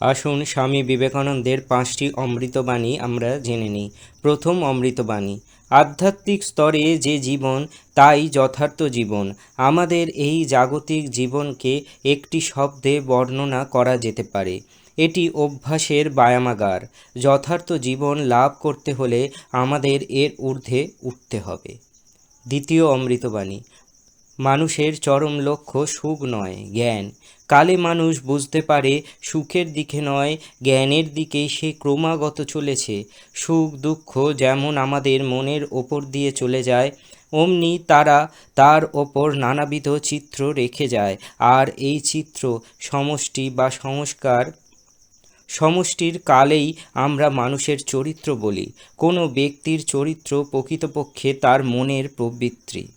আসুন স্বামী বিবেকানন্দের পাঁচটি অমৃতবাণী আমরা জেনে নিই। প্রথম অমৃতবাণী আধ্যাত্মিক স্তরে যে জীবন, তাই যথার্থ জীবন। আমাদের এই জাগতিক জীবনকে একটি শব্দে বর্ণনা করা যেতে পারে। এটি অভ্যাসের ব্যায়ামাগার। যথার্থ জীবন লাভ করতে হলে আমাদের এর ঊর্ধ্বে উঠতে হবে। দ্বিতীয় অমৃতবাণী মানুষের চরম লক্ষ্য সুখ নয়, জ্ঞান। কালে মানুষ বুঝতে পারে, সুখের দিকে নয়, জ্ঞানের দিকে সে ক্রমাগত চলেছে। সুখ, দুঃখ যেমন আমাদের মনের ওপর দিয়ে চলে যায়, অমনি তারা তার ওপর নানাবিধ চিত্র রেখে যায়। আর এই চিত্র সমষ্টি বা সংস্কার, সমষ্টির কালেই আমরা মানুষের চরিত্র বলি। কোনো ব্যক্তির চরিত্র প্রকৃতপক্ষে তার মনের প্রবৃত্তি।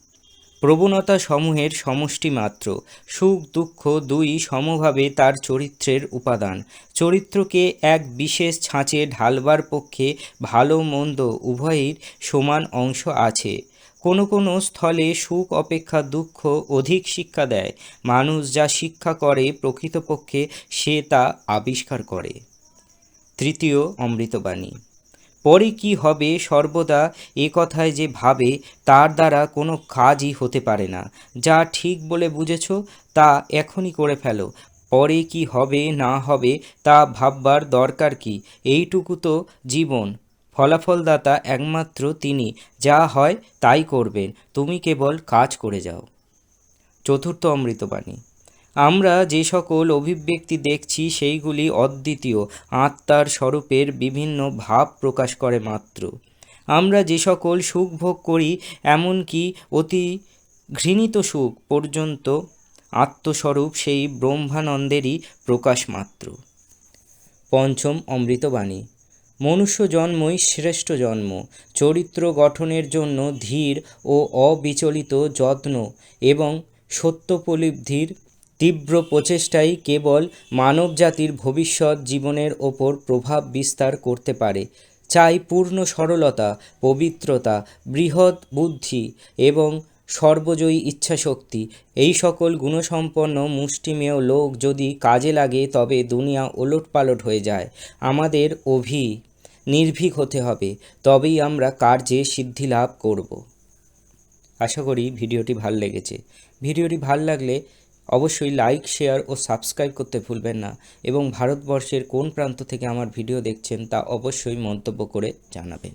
প্রবণতা সমূহের সমষ্টি মাত্র। সুখ, দুঃখ দুই সমভাবে তার চরিত্রের উপাদান। চরিত্রকে এক বিশেষ ছাঁচে ঢালবার পক্ষে ভালো মন্দ উভয়ের সমান অংশ আছে। কোনো কোনো স্থলে সুখ, অপেক্ষা, দুঃখ অধিক শিক্ষা দেয়। মানুষ যা শিক্ষা করে প্রকৃতপক্ষে সে তা আবিষ্কার করে। তৃতীয় অমৃতবাণী। পরে কি হবে সর্বদা এ কথায় যে ভাবে, তার দ্বারা কোনো কাজই হতে পারে না। যা ঠিক বলে বুঝেছ, তা এখনই করে ফেলো। পরে কি হবে, না হবে, তা ভাববার দরকার কি? এইটুকু তো জীবন। ফলাফলদাতা একমাত্র তিনি। যা হয়, তাই করবেন। তুমি কেবল কাজ করে যাও। চতুর্থ অমৃতবাণী। আমরা যে সকল অভিব্যক্তি দেখছি, সেইগুলি অদ্বিতীয়। আত্মার স্বরূপের বিভিন্ন ভাব প্রকাশ করে মাত্র। আমরা যে সকল সুখ ভোগ করি, এমনকি অতি ঘৃণিত সুখ পর্যন্ত আত্মস্বরূপ সেই ব্রহ্মানন্দেরই প্রকাশ মাত্র। পঞ্চম অমৃতবাণী। মনুষ্য জন্মই শ্রেষ্ঠ জন্ম। চরিত্র গঠনের জন্য ধীর ও অবিচলিত যত্ন এবং সত্যপলব্ধির তীব্র প্রচেষ্টাই কেবল মানবজাতির ভবিষ্যৎ জীবনের ওপর প্রভাব বিস্তার করতে পারে। চাই পূর্ণ সরলতা, পবিত্রতা, বৃহৎ বুদ্ধি এবং সর্বজয়ী ইচ্ছাশক্তি। এই সকল গুণসম্পন্ন মুষ্টিমেয় লোক যদি কাজে লাগে, তবে দুনিয়া ওলটপালট হয়ে যায়। আমাদের অভি নির্ভীক হতে হবে, তবেই আমরা কার্যে সিদ্ধি লাভ করব। আশা করি ভিডিওটি ভালো লেগেছে। ভিডিওটি ভালো লাগলে অবশ্যই লাইক শেয়ার ও সাবস্ক্রাইব করতে ভুলবেন না। এবং ভারতবর্ষের কোন প্রান্ত থেকে আমার ভিডিও দেখছেন তা অবশ্যই মন্তব্য করে জানাবেন।